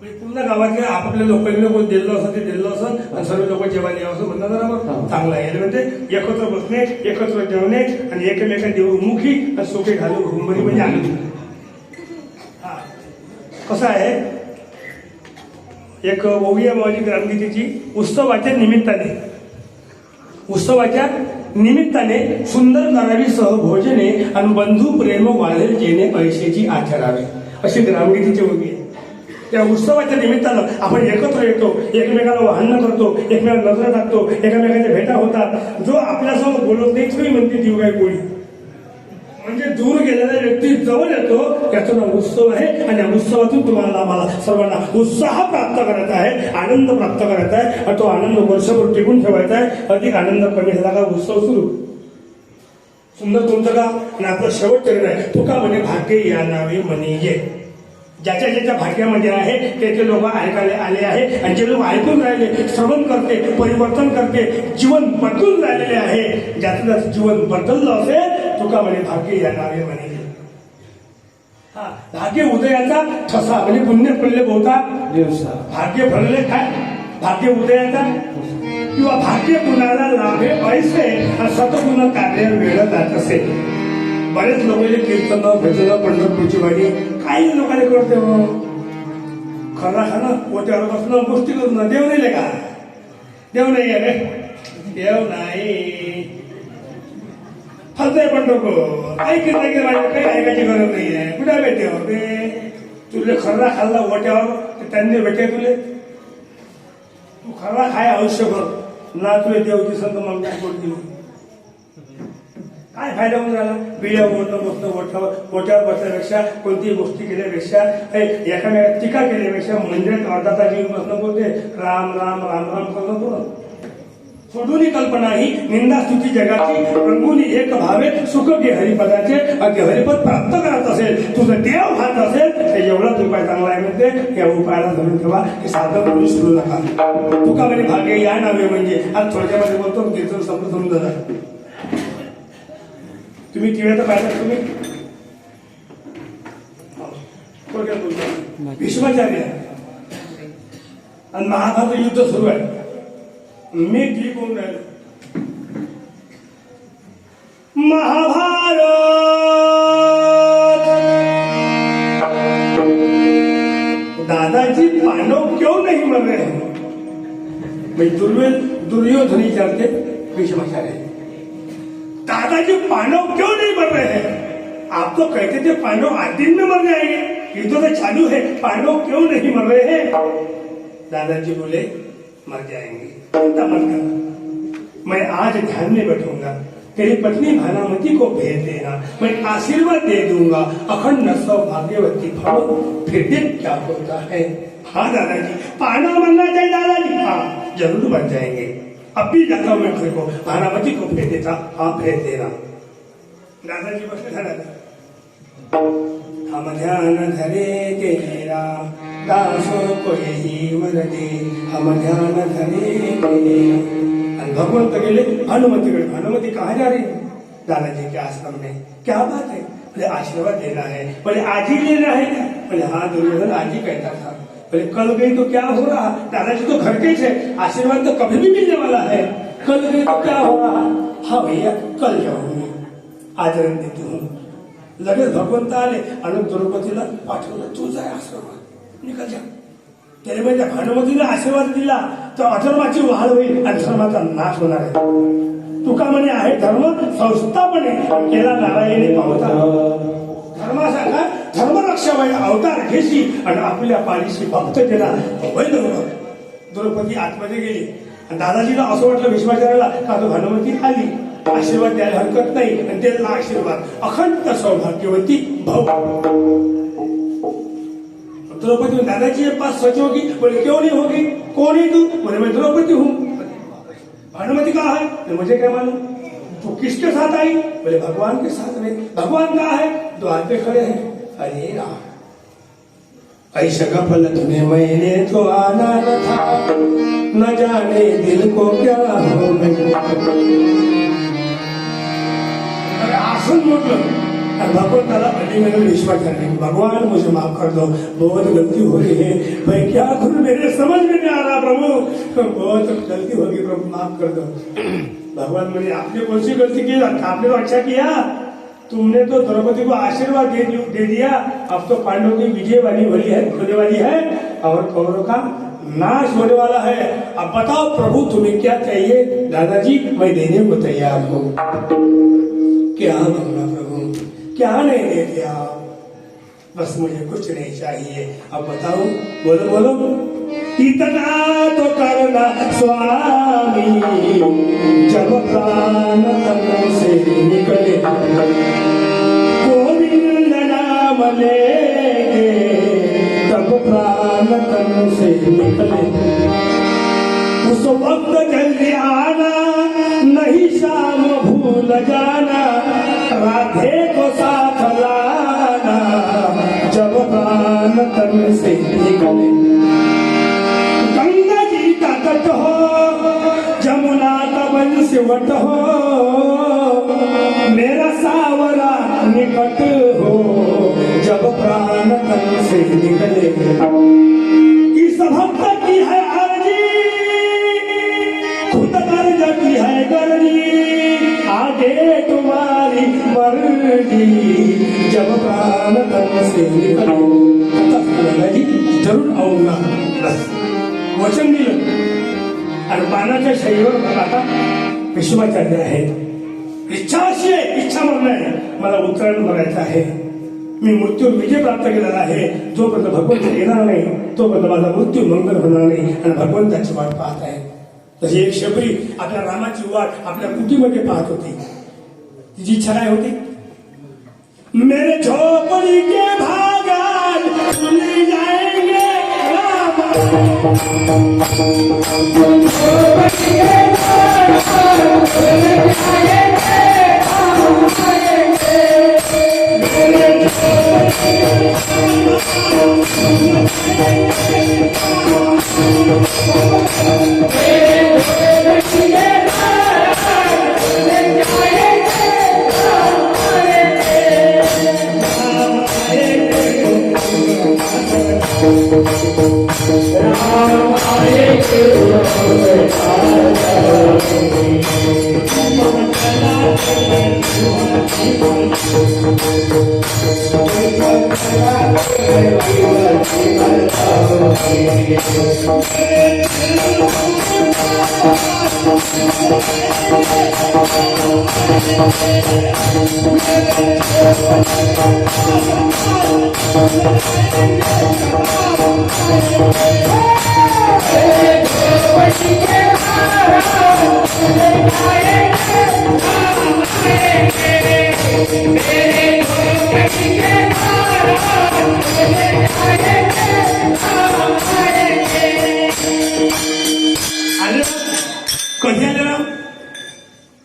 म्हणजे पूर्ण गावातले आपापल्या लोकांनी कोण दिलं असं ते दिलं असं आणि सर्व लोक जेवायला यावं असं म्हणणं जरा. चांगलं आहे. म्हणजे एकत्र बसणे एकत्र जेवणे आणि एकमेका देवमुखी आणि सोके घालून हुंबरी म्हणजे आनंद हा. कसं आहे? एक ओविया मावजी ग्रामगीतेची उत्सवाच्या निमित्ताने उत्सवाच्या निमित्ताने सुंदर करावी सहभोजने आणि बंधू प्रेम वाढेल जेणे पैशाची आचरावे. अशी ग्रामगीतीची ओवी या त्या उत्सवाच्या निमित्तानं आपण एकत्र येतो एकमेकाला वाहन करतो एकमेकाला नजर टाकतो एकामेकाच्या भेटा होतात. जो आपल्यासोबत बोलत नाही तुम्ही म्हणते जीव काय गोळी म्हणजे दूर गेलेला व्यक्ती जवळ येतो त्याचं नाव उत्सव आहे आणि या उत्सवातून तुम्हाला आम्हाला सर्वांना उत्साह प्राप्त करायचा आहे आनंद प्राप्त करायचा आहे आणि तो आनंद वर्षभर टिकून ठेवायचा आहे. अधिक आनंद कमी झाला का उत्सव सुरू? सुंदर तुमचं का? आणि आपलं शेवट चरण आहे. तुका म्हणे भाग्य या नावे म्हणे ये. ज्याच्या ज्याच्या भाग्यामध्ये आहे ते ते लोक ऐकायला आले आहे. आणि जे लोक ऐकून राहिले श्रवण करते परिवर्तन करते जीवन बदलून राहिलेले आहे. ज्याचं जीवन बदललं असेल तुका म्हणे भाग्य या नावे म्हणे. हा भाग्य उदयाचा ठसा म्हणजे पुण्य पडले बहुता. दिवसा. भाग्य भरले काय? भाग्य उदयाचा? किंवा भाग्य कुणाला लाभे पैसे सतगुण कार्य वेळ जात असेल बरेच लोकांनी कीर्तन भजन पंढरपूरची वाडी काही लोकांनी करते हो. खरा खाणं पोट्यावर बसणं गोष्टी ना देव नाही का? देव नाही अरे रे. देव नाही. फलतंय पंढरपूर. ऐकत नाही माझ्या काही ऐकायची गरज नाही आहे. कुठे भेटे होते तुले खर्रा खाल्ला ओट्यावर त्यांनी भेटे तुले. तू खर्रा खाय आयुष्यभर. ना तुले देव दिसत मग काय बोलती काय फायदा होऊन झाला बिया बोलणं बसणं ओठावर ओट्यावर बसल्यापेक्षा कोणतीही गोष्टी केल्यापेक्षा हे एखाद्या टीका केल्यापेक्षा मंदिरात अर्धा तास येऊन बसणं बोलते. राम राम राम राम करणं बोलत सोडून कल्पना ही निंदा स्तुती जगाची. रंगून एक भावे सुख घे हरिपदाचे अगदी हरिपद प्राप्त करत असेल. तुझं देव खात असेल तर एवढाच उपाय चांगला आहे म्हणते. या उपायाला धरून ठेवा. हे साधं करून सुरू नका. तुका म्हणजे भाग्य या नावे म्हणजे. आज थोडक्यामध्ये बोलतो कीर्तन समजून जाणार तुम्ही टीव्ही तर पाहिलं तुम्ही थोडक्यात बोलतो भीष्माचार्य आणि महाभारत युद्ध सुरू आहे मी ठीक होऊन राहिलो महाभारत दादाजी पांडव क्यों नहीं मर रहे हैं मैं दुर्वे दुर्योधन विचारते भीष्माचार्य दादाजी पांडव क्यों नहीं मर रहे हैं? आप तो कहते थे पांडव आठ दिन में मर जाएँगे। युद्ध तो चालू है। पांडव क्यों नहीं मर रहे हैं? दादाजी बोले, मर जाएँगे। मत करना मैं आज ध्यान में बैठूँगा। तेरी पत्नी भानामती को भेज देना। मैं आशीर्वाद दे दूँगा। अखंड सौभाग्यवती भव, फिर देख क्या होता है। हाँ दादाजी। पांडव बनना चाहिए, दादाजी। हाँ ज़रूर बन जाएँगे। अब भी जाता हूँ मैं घर को। भानामती को भेज देता हाँ भेज देना। दादाजी बस झाला हम ध्यान धरे तेरा दासो को यही वर दे। हम ध्यान धरे तेरा आणि भगवंत गेले भानुमतीकडे भानुमती कहा जा रही दादाजी के आश्रम में। क्या बात है? बोले, आशीर्वाद लेना है। बोले, आज ही लेना है क्या बोले हाँ दुर्योधन आज ही कहता था। अरे कल गई तो क्या हो रहा? दादाजी तो घर के थे। आशीर्वाद तो कभी भी मिलने वाला है। कल गई तो क्या हो रहा? हाँ भैया कल जाऊंगी। आज देते देती हूँ। लगेच भगवंत आले आणि द्रौपदीला पाठवलं तू जाय आश्रमात निकल जा। त्याने म्हणजे भानुमतीला आशीर्वाद दिला तर अधर्माची वाढ होईल आणि धर्माचा नाश होणार आहे. तुका म्हणे आहे धर्म संस्थापने केला नारायणी पावता. धर्मासारखा धर्मरक्षाबाई अवतार घेशी आणि आपल्या पाठीशी भक्त केला. वैध द्रौपदी आतमध्ये गेली. आणि दादाजीला असं वाटलं विश्वाचाराला का तो भानुमती आली आशीर्वाद द्यायला हरकत नाही. आणि त्याला आशीर्वाद. अखंड सौभाग्यवती भाऊ द्रौपदी दादाजी पास सच होगी बोले क्यों नहीं होगी? कौन है तू? बोले मैं द्रौपदी हूँ. भानुमति कहा है तो मुझे क्या मालूम? तू किसके साथ आई? बोले भगवान के साथ नाही. भगवान कहा है? द्वार पे खड़े हैं. हरे राम. ऐसा का फल तुम्हें मैंने तो आना न था. न जाने दिल को क्या हो गया अरे आसन म्हटलं आणि भगवंताला अलीकडे विश्वास करणे भगवान मुझे माफ कर दो. बहुत गलती हो रही है. भाई क्या करूं मेरे समझ में नहीं आ रहा प्रभु. बहुत गलती होगी प्रभु माफ कर दो. भगवान मैंने आपने कौन सी गलती की? आपने तो अच्छा किया. तुमने तो द्रौपदी को आशीर्वाद दे, दे दिया। अब तो पांडव की विजय वाली होली है होने वाली है और कौरव का नाश होने वाला है। अब बताओ प्रभु तुम्हें क्या चाहिए? दादाजी मैं देने को तैयार हूँ। क्या मांगना प्रभु? क्या नहीं दे दिया? बस मुझे कुछ नहीं चाहिए। अब बताओ बोलो बोलो। इतना तो करना स्वामी। जब प्राण तन से निकले। गोविंद नाम लेंगे तब प्राण तन से निकले। उस वक्त जल्दी आना नहीं शाम भूल जाना। राधे को सा निकट हो मेरा सावरा निकट हो जब प्राण तन से निकले। इस भक्त की है अर्जी खुद कर्ज की है गर्जी आगे तुम्हारी मर्जी जब प्राण तन से निकलो। जरूर आऊंगा। बस वचन दिलं। आणि बाणाच्या शरीरावर आता। विश्वाचार्य आहे इच्छा अशी आहे, इच्छा आहे. मला उत्तरायण करायचं आहे. मी मृत्यू विजय प्राप्त केलेला आहे. जोपर्यंत भगवंत येणार नाही, तोपर्यंत माझा मृत्यू मंगल होणार नाही आणि भगवंताची वाट पाहत आहे. तशी एक शबरी आपल्या रामाची वाट आपल्या कुटीमध्ये पाहत होती. तिची इच्छा काय होती? मेरे झोपड़ी के भागान सुनी जाएँगे राम. आले कधी आले राम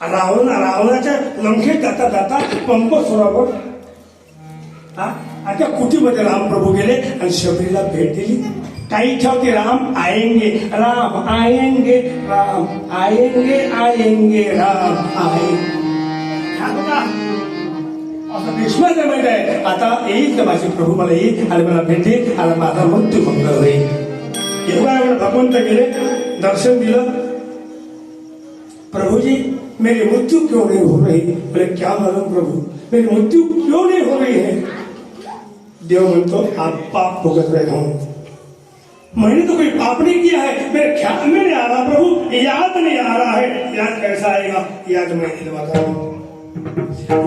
रावण रावणाच्या लंकेत जाता जाता पंप सुरावर हा? आता कुटीमध्ये राम प्रभू गेले आणि शबरीला भेट दिली. इच्छा होती राम आएँगे राम आएँगे राम आएँगे आएँगे, राम आए हा बघा असं भीष्माचं माहित आहे आता येईल तर माझे प्रभू मला येईल आणि मला भेटेल आणि माझा मृत्यू मंगल होईल एवढा एवढं भगवंत गेले दर्शन दिलं प्रभु जी, मेरी मृत्यु क्यों नहीं हो रही? बोले, क्या मालूम प्रभु, मेरी मृत्यु क्यों नहीं हो रही है? देव मन तो आप पाप भुगत रहे हो। मैंने तो कोई पाप नहीं किया है। मेरे ख्याल में नहीं आ रहा प्रभु, याद नहीं आ रहा है। याद कैसा आएगा? याद मैं दिलवाता हूँ।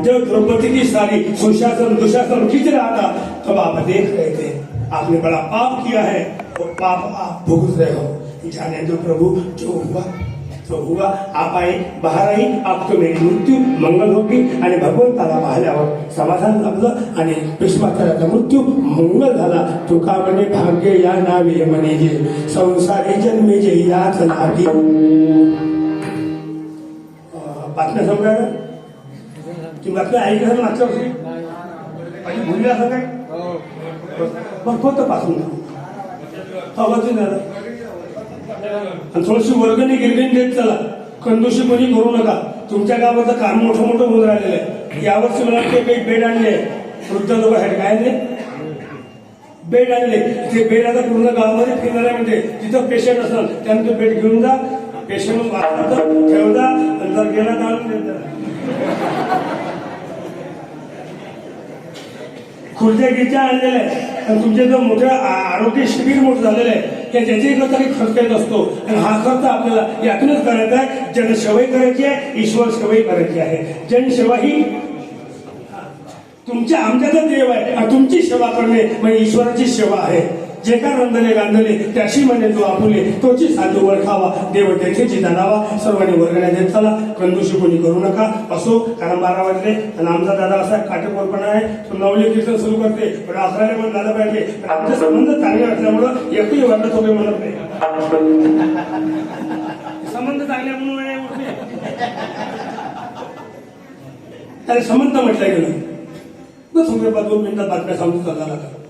जब द्रौपदी की सारी सुशासन, दुशासन खींच रहा था, तब आप देख रहे थे, आपने बड़ा पाप किया है। और पाप आप भुगत रहे हो। जाने दो प्रभु, जो हुआ। तो हुआ। आप आई बाहेर आई आप तो मेरी मृत्यू मंगल होगी आणि भगवंताला पाहिल्यावर समाधान लाभलं आणि भीष्माचार्याचा मृत्यू मंगल झाला। तुका म्हणे भाग्य या नावे म्हणे जे संसारी जन्मे जे याच लागी बातम्या समजा तुम्ही बातम्या ऐकलं मागच्या वर्षी? आणि भुलले असं काय? मग कोणतं पासून? आवाज झाला. आणि थोडीशी वर्गणी गिरगणी देत चला. कंदोशी करू नका. तुमच्या गावाचं काम मोठं मोठं होऊन राहिलेलं आहे. यावर्षी मला ते काही बेड आणले वृद्ध लोक काय आणले? बेड आणले. ते बेड आता पूर्ण गावामध्ये फिरणार आहे म्हणजे जिथं पेशंट असेल त्यानं तो बेड घेऊन जा. पेशंट ठेव जा नंतर गेला तर देत जा. खुर्च्या गिरच्या आणलेल्या आहेत. आणि तुमचे जो मोठं आरोग्य शिबिर मोठं झालेलं आहे. की ज्याच्याही तरी खर्च येत असतो आणि हा खर्च आपल्याला यातूनच करायचा आहे. जनसेवाही करायची आहे ईश्वर सेवाही करायची आहे. जनसेवा ही तुमच्या आमच्याचा देव आहे तुमची सेवा करणे म्हणजे ईश्वराची सेवा आहे. जे का रंधले गांधले त्याशी म्हणे जो आपुले तोची साधू वळखावा देव तेथेची जाणावा सर्वांनी वर्गण्या देत चला. कंदुशी कोणी करू नका. असो कारण बारा वाजले आणि आमचा दादा असा काटेकोरपणा आहे. तो नवले कीर्तन सुरू करते. पण अकराला पण दादा पाहिजे. आमचे संबंध चांगले असल्यामुळं एकही वाटत होते म्हणत नाही. संबंध चांगले म्हणून त्याने संबंध म्हटलं गेलं. बस दोन मिनिटात बातम्या सांगतो झाला का